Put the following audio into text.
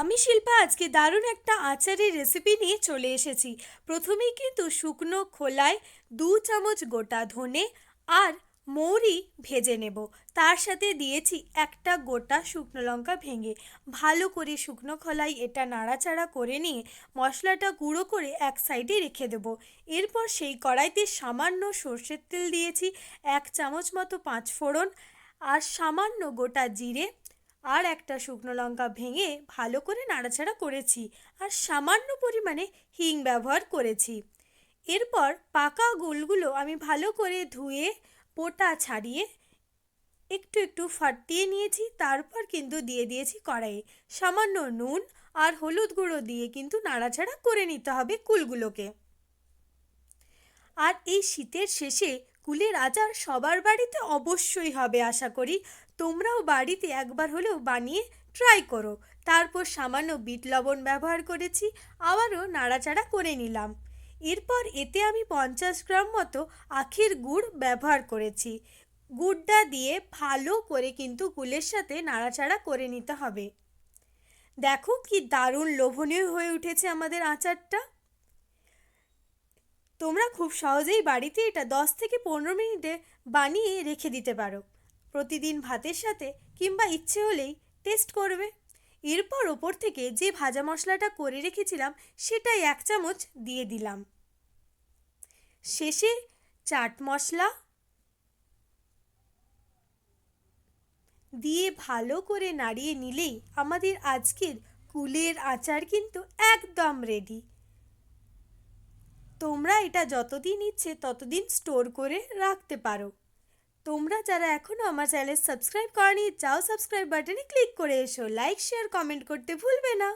আমি শিল্পা, আজকে দারুণ একটা আচারের রেসিপি নিয়ে চলে এসেছি। প্রথমেই কিন্তু শুকনো খোলায় দু চামচ গোটা ধনে আর মৌরি ভেজে নেব। তার সাথে দিয়েছি একটা গোটা শুকনো লঙ্কা ভেঙে। ভালো করে শুকনো খোলায় এটা নাড়াচাড়া করে নিয়ে মশলাটা গুঁড়ো করে এক সাইডে রেখে দেবো। এরপর সেই কড়াইতে সামান্য সর্ষের তেল দিয়েছি, এক চামচ মতো পাঁচ ফোড়ন আর সামান্য গোটা জিরে আর একটা শুকনো লঙ্কা ভেঙে ভালো করে নাড়াচাড়া করেছি আর সামান্য পরিমাণে হিং ব্যবহার করেছি। এরপর পাকা গুলগুলো আমি ভালো করে ধুয়ে, পোটা ছাড়িয়ে একটু একটু ফাটিয়ে নিয়েছি, তারপর কিন্তু দিয়ে দিয়েছি কড়াইয়ে। সামান্য নুন আর হলুদ গুঁড়ো দিয়ে কিন্তু নাড়াচাড়া করে নিতে হবে কুলগুলোকে। আর এই শীতের শেষে কুলের আচার সবার বাড়িতে অবশ্যই হবে, আশা করি। তোমরাও বাড়িতে একবার হলেও বানিয়ে ট্রাই করো। তারপর সামান্য বিট লবণ ব্যবহার করেছি, আবারও নাড়াচাড়া করে নিলাম। এরপর এতে আমি পঞ্চাশ গ্রাম মতো আখির গুড় ব্যবহার করেছি। গুড়টা দিয়ে ভালো করে কিন্তু গুলের সাথে নাড়াচাড়া করে নিতে হবে। দেখো কি দারুণ লোভনীয় হয়ে উঠেছে আমাদের আচারটা। তোমরা খুব সহজেই বাড়িতে এটা দশ থেকে পনেরো মিনিটে বানিয়ে রেখে দিতে পারো। প্রতিদিন ভাতের সাথে কিংবা ইচ্ছে হলেই টেস্ট করবে। এরপর ওপর থেকে যে ভাজা মশলাটা করে রেখেছিলাম, সেটাই এক চামচ দিয়ে দিলাম। শেষে চাট মশলা দিয়ে ভালো করে নাড়িয়ে নিলেই আমাদের আজকের কুলের আচার কিন্তু একদম রেডি তোমরা এটা যতদিন ইচ্ছে ততদিন স্টোর করে রাখতে পারো। তোমরা যারা এখনও আমার চ্যানেল সাবস্ক্রাইব করনি চাও সাবস্ক্রাইব বাটনে ক্লিক করে এসো। লাইক, শেয়ার, কমেন্ট করতে ভুলবে না।